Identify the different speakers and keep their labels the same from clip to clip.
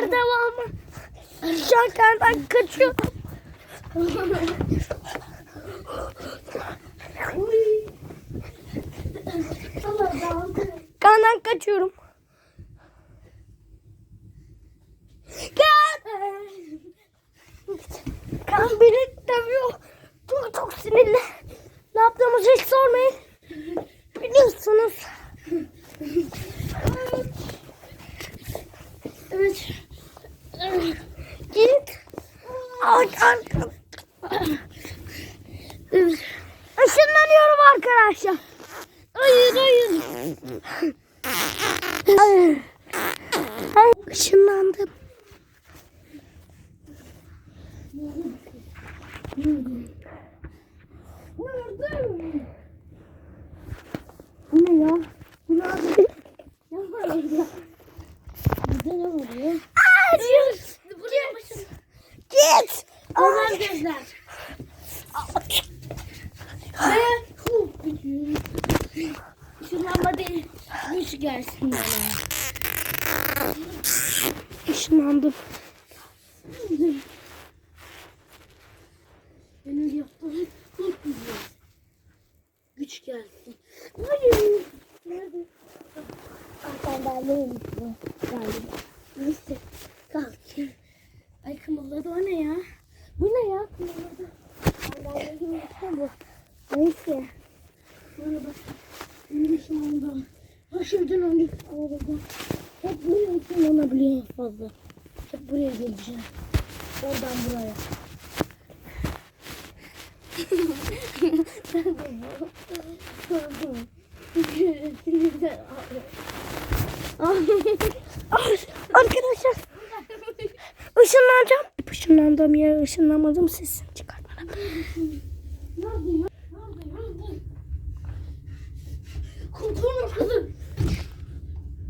Speaker 1: devamı. Şarkıdan kaçıyor. Kandan kaçıyorum. Kan! Kan beni dövüyor. Çok çok sinirli. Ne yaptığımızı hiç sormayın. Biliyorsunuz. Evet. Git. Ay, ay. Evet. Işınlanıyorum arkadaşlar. Hayır. Hayır. Işınlandım. Bu ne ya? Bu ne abi? Ne var orada? Burada ne var ya? Hayır.
Speaker 2: Buraya başım.
Speaker 1: Git.
Speaker 2: Onlar gözler. Ve hu. Şunlanma değil. Güç gelsin bana.
Speaker 1: Işınlandım.
Speaker 2: Benim yaptığım hu güzel. Güç gelsin. Hayır. Nerede?
Speaker 1: Ben de
Speaker 2: Galiba. Neyse. Kalk. Ay kımıldadı o ne ya? Bu ne ya?
Speaker 1: Bu. Neyse.
Speaker 2: Bana bak. Benim şu anda. Başımdan önce oldu. Hep buraya ışınlanabiliyor en fazla. Hep buraya geleceğim. Oradan buraya.
Speaker 1: Arkadaşlar ışınlanacağım. Işınlandığım yere ışınlamadım sesini çıkartmadım.
Speaker 2: Kurtulma kızım.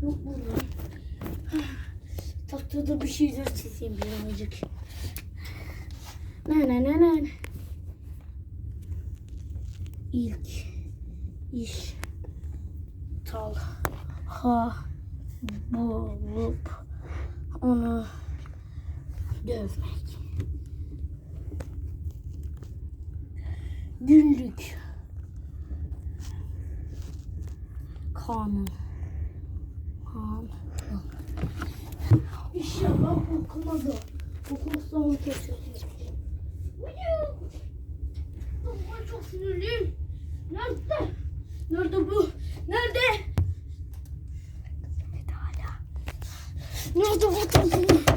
Speaker 2: Yok burada. Tahtada bir şeyler çizeyim birazcık. Ne ne ne ne. İlk iş tal ha bulup onu dövmek. Günlük kanun. Kanun. İnşallah okumaz o. Okumazsa onu. Uyuyor. Ben çok sinirliyim. Nerede? Nerede bu? Nerede? Nerede bu toplum?